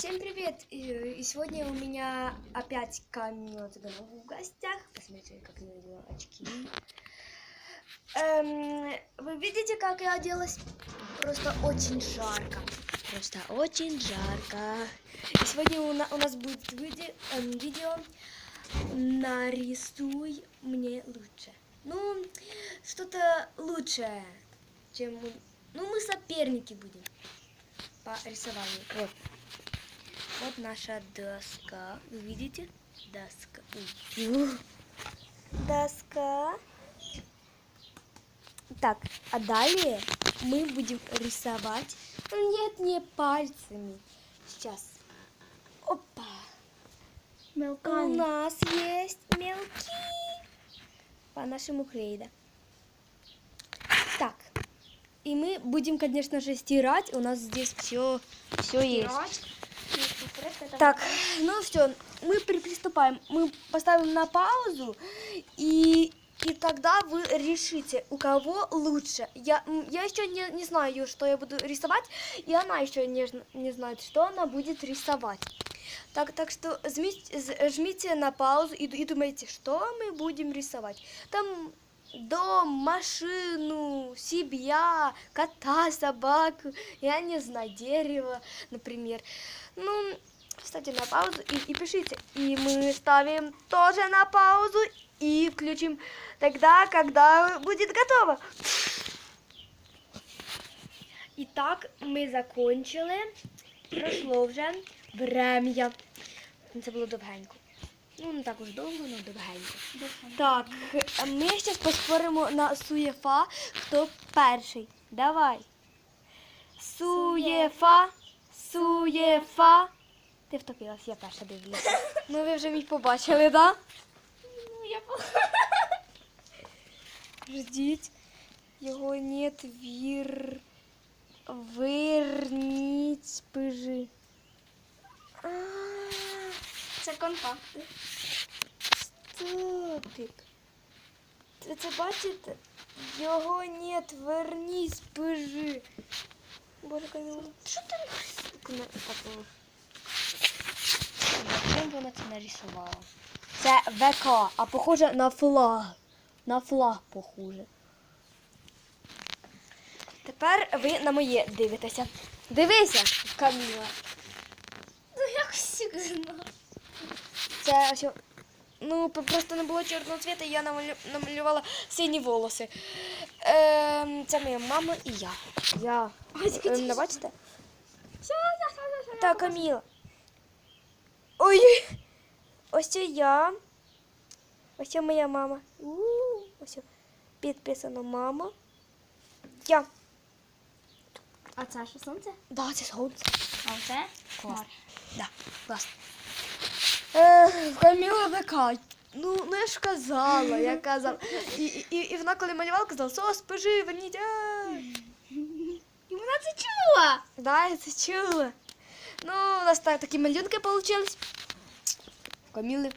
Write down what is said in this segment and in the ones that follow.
Всем привет! И, сегодня у меня опять Камила Цыганова в гостях. Посмотрите, как я надела очки. Эм, вы видите, как я оделась? Просто очень жарко. Просто очень жарко. И сегодня у, на- у нас будет виде- эм, видео «Нарисуй мне лучше». Ну, что-то лучшее, чем... Ну, мы соперники будем по рисованию. Вот. Вот наша доска. Вы видите? Доска. Доска. Так, а далее мы будем рисовать. Ну, Нет, не пальцами. Сейчас. Опа. У Мелками. нас есть мелки. По нашему крейда. Так. И мы будем, конечно же, стирать. У нас здесь все, все есть. Так, ну все, мы при- приступаем. Мы поставим на паузу, и, и тогда вы решите, у кого лучше. Я, м, я еще не, не знаю, что я буду рисовать, и она еще не, зн- не знает, что она будет рисовать. Так, так что жмите, з- жмите на паузу и, ду- и думайте, что мы будем рисовать. Там дом, машину, себя, кота, собаку, я не знаю, дерево, например. Ну, ставьте на паузу и, и пишите. И мы ставим тоже на паузу и включим тогда, когда будет готово. Итак, ми закончили. Пройшло вже врем'я. Це було довгенько. Ну, не так уж довго, але довгенько. Так, ми зараз поспоримо на суєфа, хто перший. Давай. Суєфа, суєфа. Ти втопилась, я перша дивлюся. Ну ви вже мій побачили, так? Ну, я Ждіть. Його нет вір. Верніть пижи. Це конфа. Стопик. Ви це бачите? Його нет, верніть пижи. Боже, Камила, що ти на- Чим вона це нарисувала? Це ВК, а похоже на флаг. На флаг похоже. Тепер ви на моє дивитеся. Дивися, Каміла. Ну, як всі знав. Це ось. Ну, просто не було чорного цвіту, і я намалю- намалювала сині волоси. Ем, це моя мама і я. Я. Ось Ем, не бачите? Так, Каміла. Ой. Ось це я. Ось це моя мама. Ось це підписано мама. Я. А це що сонце? Да, це сонце. А це? Клас. Да, класно. Каміла така. Ну, ну я ж казала, я казала. І, і, і вона коли малювала, казала, сос, пижи, верніть. а». І вона це чула. Да, я це чула. Ну, у нас так, такі малюнки получились. Каміли,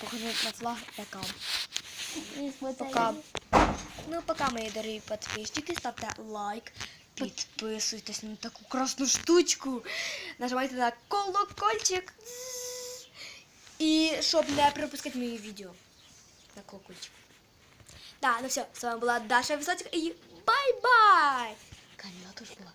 похоже на флаг яка. Пока. Ну, пока, мої дорогі підписчики, ставте лайк, підписуйтесь на таку красну штучку, нажимайте на колокольчик. І щоб не пропускати мої відео. На колокольчик. Да, ну все, з вами була Даша Висоцька і бай-бай! Каміла теж була.